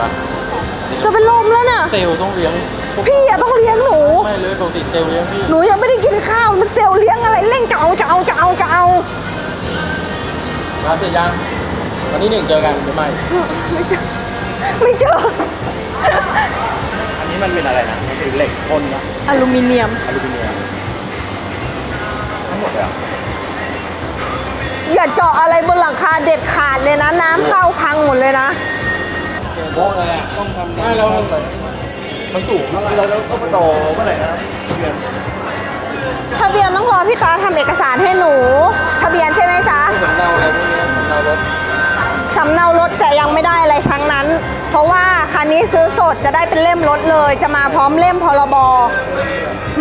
ป่ะจะเป็นลมแล้วน่ะ เซลล์ต้องเลี้ยงพวกพี่อะต้องเลี้ยงหนู ไม่เลยปกติเซลล์เลี้ยงพี่หนูยังไม่ได้กินข้าวมันเซลล์เลี้ยงอะไรเร่งจะเอาจะเอาจะเอาจะเอารับเสร็จยังวันที่หนึ่งเจอกันหรือไม่ไม่เจอไม่เจอ อันนี้มันเป็นอะไรนะมันเป็นเหล็กพ่นนะอลูมิเนียมอลูมิเนียมทั้งหมดเลยเหรออย่าเจาะอะไรบนหลังคาเด็ดขาดเลยนะ น้ำเข้าพังหมดเลยนะ โบ้เลยอะต้องทำไม่เรามันสูงเท่าไหร่เราต้องมาต่อเมื่อไหร่นะเดือนทะเบียนต้องรอพี่ตาทำเอกสารให้หนู ทะเบียนใช่ไหมจ๊ะสำเนาอะไรพวกนี้สำเนารถสำเนารถจะยังไม่ได้อะไรทั้งนั้น เพราะว่าคันนี้ซื้อสดจะได้เป็นเล่มรถเลย จะมาพร้อมเล่มพรบ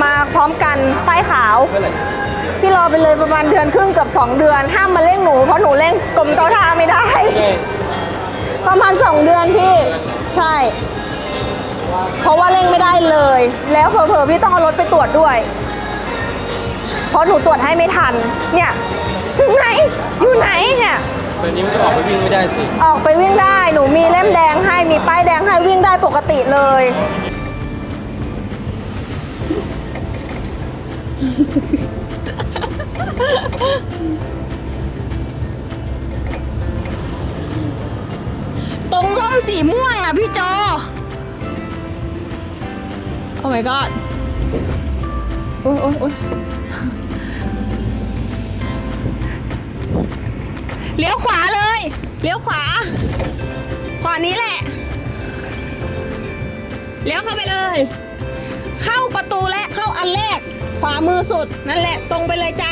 มาพร้อมกันป้ายขาวเมื่อไหร่พี่รอไปเลยประมาณเดือนครึ่งเกือบ2 เดือน ห้ามมาเร่งหนูเพราะหนูเร่งกรมเจ้าท่าไม่ได้ใช่ ประมาณ 2 เดือนพี่ ใช่ เพราะว่าเร่งไม่ได้เลย แล้วเผลอๆพี่ต้องเอารถไปตรวจด้วย เพราะหนูตรวจให้ไม่ทัน เนี่ย ถึงไหน อยู่ไหนเนี่ยตอนนี้มันก็ออกไปวิ่งไม่ได้สิออกไปวิ่งได้ หนูมีเล่มแดงให้ มีป้ายแดงให้วิ่งได้ปกติเลย สีม่วงอะพี่โจ โอ้ my god โอ้ยโอ้ยโอ้ยเลี้ยวขวาเลย เลี้ยวขวา ขวานี้แหละ เลี้ยวเข้าไปเลย เข้าประตูและเข้าอันแรก ขวามือสุดนั่นแหละตรงไปเลยจ้า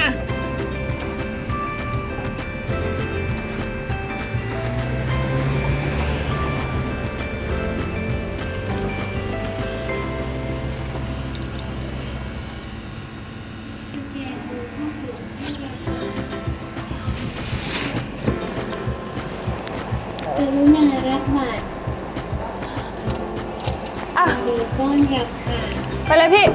กรุณารับบัตรอะหรือต้อนรับค่ะไปเลยพี่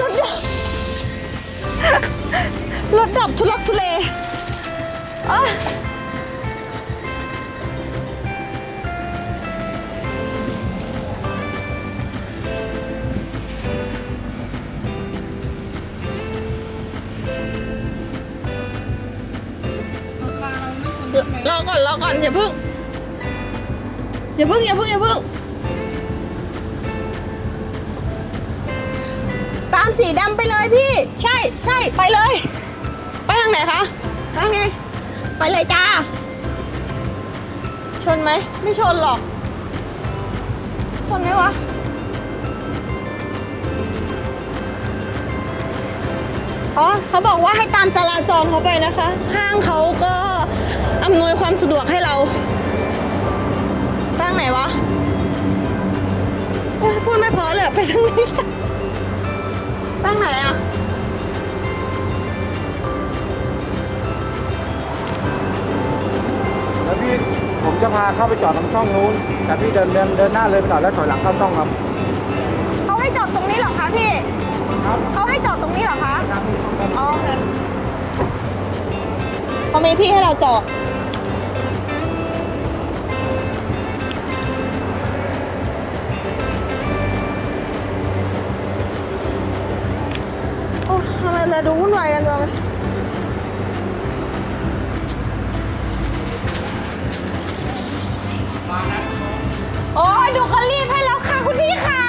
รถดับ รถดับทุลักทุเลอะ รอก่อนรอก่อนอย่าเพึ่งอย่าเพึ่งอย่าเพึ่งอย่าเพึ่งตามสีดำไปเลยพี่ ใช่ใช่ไปเลย ไปทางไหนคะทางไงไปเลยจ้า ชนไหม ไม่ชนหรอก ชนไหมวะอ๋อเขาบอกว่าให้ตามจราจรเขาไปนะคะ ห้างเขาก็ อำนวยความสะดวกให้เราตั้งไหนวะโอ้ยพูดไม่เพอเลยอะไปทางนี้ตั้งไหนอะแล้วพี่ผมจะพาเข้าไปจอดตรงช่องนู้น แต่พี่เดินเดินเดินหน้าเลยไปหน่อยแล้วถอยหลังเข้าช่องครับ เขาให้จอดตรงนี้เหรอคะพี่ครับเขาให้จอดตรงนี้เหรอคะ อ๋อโอเคเขามีที่ให้เราจอด เราดูวุ่นวายกันจังเลยโอ้ยดูก็รีบให้แล้วค่ะคุณพี่ค่ะ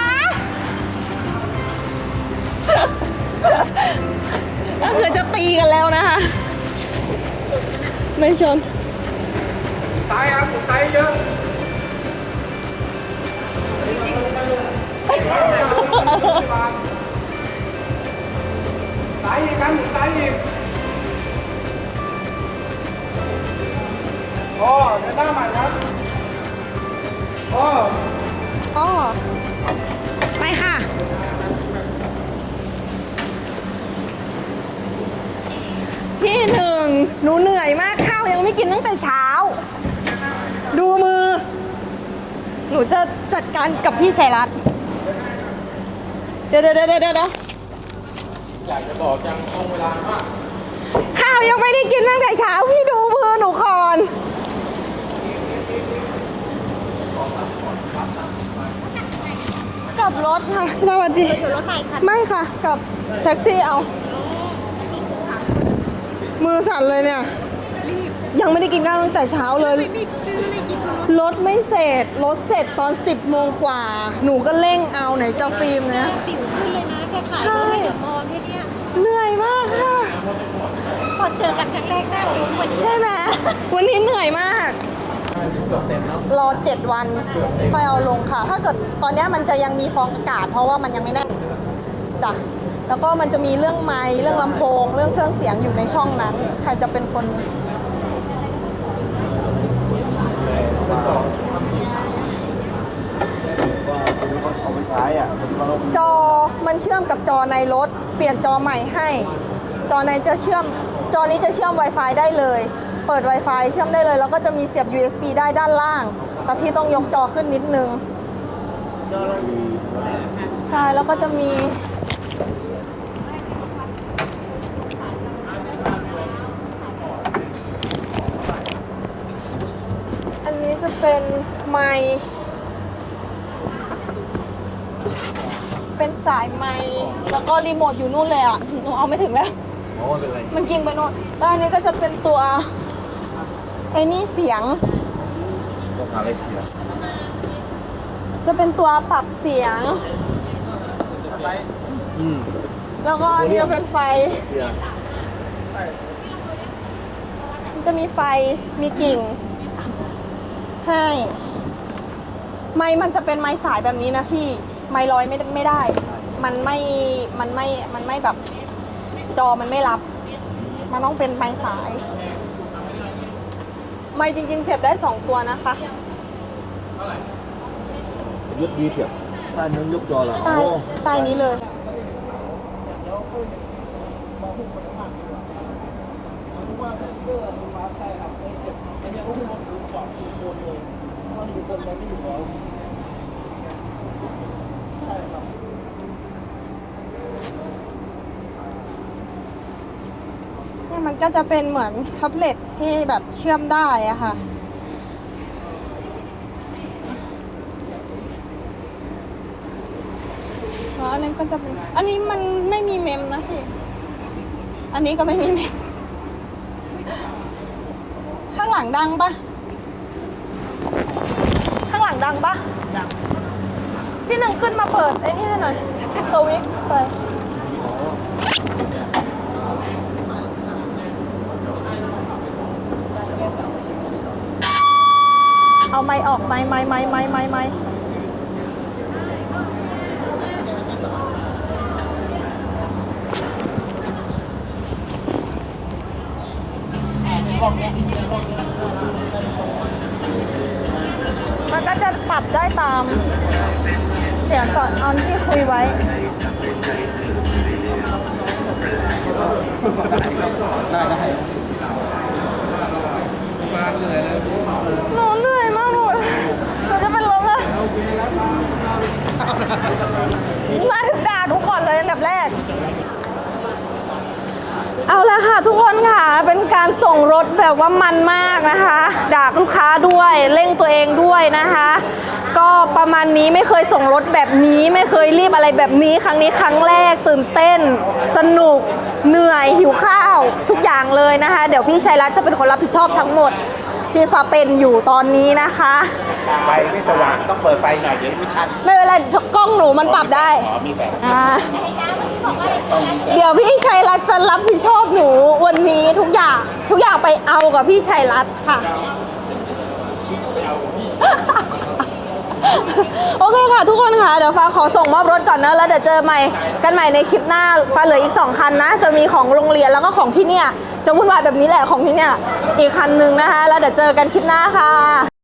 ก็คือจะตีกันแล้วนะคะ ไม่ชนซ้ายครับซ้ายเยอะซ้าย พี่หนึ่งหนูเหนื่อยมากข้าวยังไม่กินตั้งแต่เช้า ดูมือ หนูจะจัดการกับพี่ชัยรัตน์เดี๋ยวเดี๋ยวเดี๋ยวเดี๋ยวเดี๋ยวอยากจะบอกจังตรงเวลามากข้าวยังไม่ได้กินตั้งแต่เช้าพี่ดูมือหนูก่อนกลับรถค่ะสวัสดีรถใครคะไม่ค่ะกลับแท็กซี่เอา มือสั่นเลยเนี่ย ยังไม่ได้กินข้าวตั้งแต่เช้าเลยรถไม่เสร็จ รถเสร็จตอน 10โมงกว่า หนูก็เร่งเอาไหนจะฟิล์มนะ สิวขึ้นเลยนะแกขายใช่รถให้เดอะมอลล์แค่เนี้ยเหนื่อยมากค่ะ พอเจอกันครั้งแรกหน้าลุ้นกว่านี้ใช่ไหม วันนี้เหนื่อยมาก รอ 7 วันค่อยเอาลงค่ะ ถ้าเกิดตอนเนี้ยมันจะยังมีฟองอากาศ เพราะว่ามันยังไม่แน่นจ้ะ แล้วก็มันจะมีเรื่องไมค์เรื่องลำโพง เรื่องเครื่องเสียงอยู่ในช่องนั้น ใครจะเป็นคนจอมันเชื่อมกับจอในรถ เปลี่ยนจอใหม่ให้ จอในจะเชื่อม จอนี้จะเชื่อม Wi-Fi ได้เลย เปิด Wi-Fi เชื่อมได้เลย แล้วก็จะมีเสียบ USB ได้ด้านล่าง แต่พี่ต้องยกจอขึ้นนิดนึง ใช่ แล้วก็จะมี อันนี้ จะเป็นไมค์เป็นสายไมค์แล้วก็รีโมทอยู่นู่นเลยอะหนูเอาไม่ถึงแล้วโอ้ไม่เป็นไรมันยิงไปโน่นแล้วอันนี้ก็จะเป็นตัวไอ้นี่เสียง ต้องหาอะไรเสียจะเป็นตัวปรับเสียง อืมแล้วก็อันนี้จะเป็นไฟ เสีย มันจะมีไฟมีกิ่ง ให้ ไม้มันจะเป็นไม้สายแบบนี้นะพี่ไม้ลอยไม่ไม่ได้ มันไม่มันไม่มันไม่แบบ จอมันไม่รับ มันต้องเป็นไม้สาย ไม้จริง ๆ เสียบได้สองตัวนะคะยึดดีเสียบถ้านึงยกจอละใต้โอ้ใต้นี้เลยเนี่ยมันก็จะเป็นเหมือนแท็บเล็ตที่แบบเชื่อมได้อะค่ะแล้วอันนี้ก็จะเป็น อันนี้มันไม่มีเมมนะพี่ อันนี้ก็ไม่มีเมม ข้างหลังดังปะ งหลังดังปะดังพี่หนึ่งขึ้นมาเปิดไอ้นี่ให้หน่อยสวิตช์ไปเอาไม้ออกไม้ไม้ไม้ไม้ไม้ไม้มันก็จะปรับได้ ตามเดี๋ยวก่อนเอาที่คุยไว้ได้ได้หนูเหนื่อยมากหนูหนูจะเป็นลมแล้วมาถึงด่าทุกคนเลยอันดับแรก เอาละค่ะทุกคนค่ะเป็นการส่งรถแบบว่ามันมากนะคะ ด่าลูกค้าด้วยเร่งตัวเองด้วยนะคะ ก็ประมาณนี้ไม่เคยส่งรถแบบนี้ ไม่เคยรีบอะไรแบบนี้ ครั้งนี้ครั้งแรกตื่นเต้น สนุก เหนื่อยหิวข้าว ทุกอย่างเลยนะคะ เดี๋ยวพี่ชัยรัตน์จะเป็นคนรับผิดชอบทั้งหมดที่ฟ้าเป็นอยู่ตอนนี้นะคะ ไฟไม่สว่างต้องเปิดไฟหน่อยเดี๋ยวไม่ชัดไม่เป็นไรกล้องหนูมันปรับได้อ๋อมีแสงอ่าเดี๋ยวพี่ชัยรัตน์จะรับผิดชอบหนูวันนี้ทุกอย่างทุกอย่างไปเอากับพี่ชัยรัตน์ค่ะ โอเคค่ะ ทุกคนค่ะ เดี๋ยวฟ้าขอส่งมอบรถก่อนนะแล้วเดี๋ยวเจอใหม่กันใหม่ในคลิปหน้าฟ้าเหลืออีก 2 คันนะ จะมีของโรงเรียนแล้วก็ของที่เนี่ยจะวุ่นวายแบบนี้แหละของที่เนี่ยอีกคันหนึ่งนะคะ แล้วเดี๋ยวเจอกันคลิปหน้าค่ะ